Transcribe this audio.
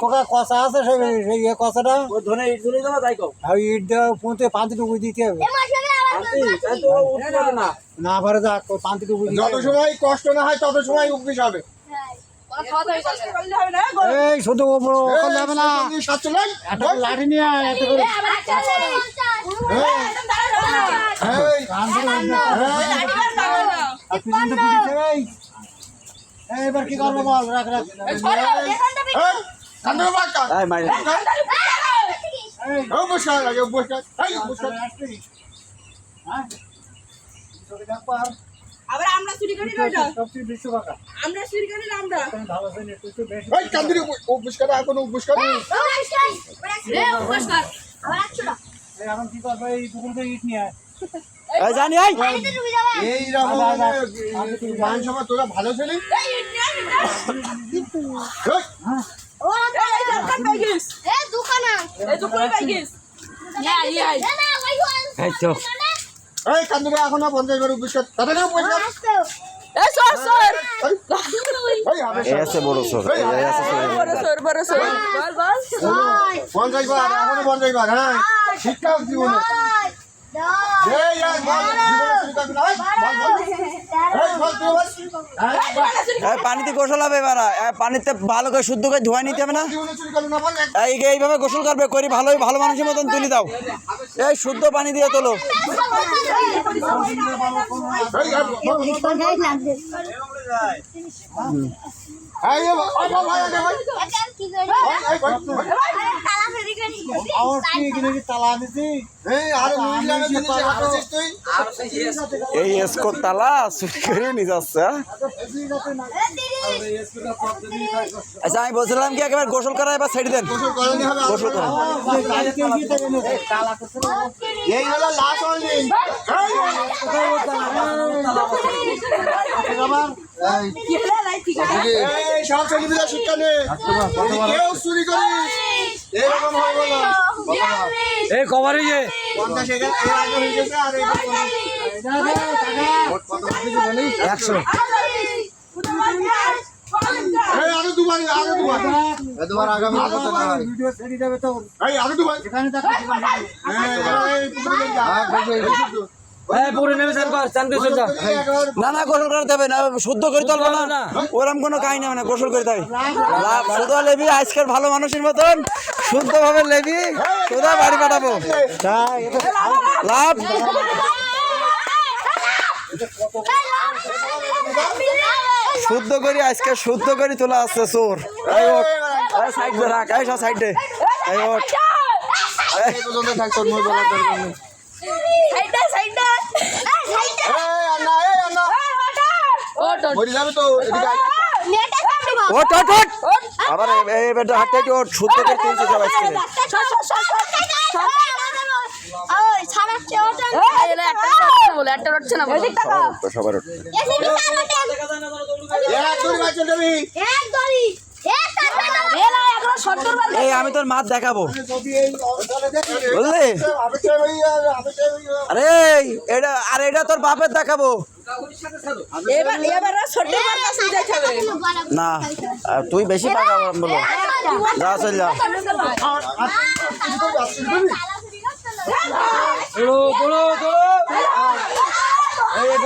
খোকা কষা আছে সেই সেই ইয়ে কষাটা। ও ধনে ইট ধরে দেবো তাই কও? আর ইট দেওয়া পান্তি ডুবু দিতে হবে। না। না পারে যত সময় কষ্ট না হয় তত সময় উপবিশ হবে। এই শুধু না। লাঠি নিয়ে এত করে। এই, কান ধরে উঠবে। আর পিছন তো পিছন এই। এই, এবার কি করব বল? রাখ রাখ। ও। হ্যাঁ? আবার আমরা চুরি করি না সবচেয়ে বাঁকা আমরা চুরি করি না আমরা ভালো একটু বেশি কান্দিরি, ও এখন ও কি করব এই দুপুর করে ইট নিয়ে আয়। এই জানি এই এই রকম মানে, বিধানসভা তোরা ভালো ছিলি এই এই আছে সর বড় সর বড় সর বল বল পঞ্চাশ বার, এখনো পঞ্চাশ বার, হ্যাঁ। শিক্ষা জীবনে। পানিতে গোসল হবে এবার। পানিতে ভালো করে শুদ্ধ করে ধোয়া নিতে হবে না? এইভাবে গোসল করবে করি ভালোই ভালো মানুষের মতন তুলে দাও। এই শুদ্ধ পানি দিয়ে তোলো। কি এখানে কি তালা আনেছি এই, আরও নিউজিল্যান্ডের জিনিস হাঁটাচ্ছিস তুই? এই এসকো তালা চুরি করে নিয়ে যাচ্ছে হ্যাঁ? আচ্ছা আমি বলছিলাম কি একেবারে গোসল করা এবার ছেড়ে দেন গোসল করা এই হলো সব ছেলেপিলে শিক্ষা নে। যদি কেউ চুরি করিস, এরকম হবে না। এই কভারে যে। এর আগে হয়ে গেছে, আর এবার পঞ্চাশ। একশো। এই, আরও দুবার, আরও দুবার। দুবার আগামী কথা না ভিডিও ছেড়ে যাবে তো এই, আরও দুবার। যেখানে থাকবে এই, এই, পুকুরে যা। এই, একেবারে না না গোসল করে দেবে না শুদ্ধ করে তুলবো না। ওরম কোনো কাহিনী হবে না গোসল করে লাভ শুধু লেবি আজকের ভালো মানুষের মতন। শুদ্ধ ভাবে লেবি শুধু বাড়ি পাঠাবো লাভ শুদ্ধ করি আজকে শুদ্ধ করে তোলা আসছে চোর সাইড রাখ সাইড তোর যাবে তো, এদিকে ওট ওট ওঠ আবার এই- এই বেটা হাঁটতে একটু ওট শুদ্ধ করে তুলছে সব আজকে সবার ওঠ এক দড়ি মার চল যাবি। এই আমি তোর মাছ দেখাবো বুঝলি আরে এটা আর এটা তোর বাপের দেখাবো না তুই বেশি পাকা বলো যা চল যা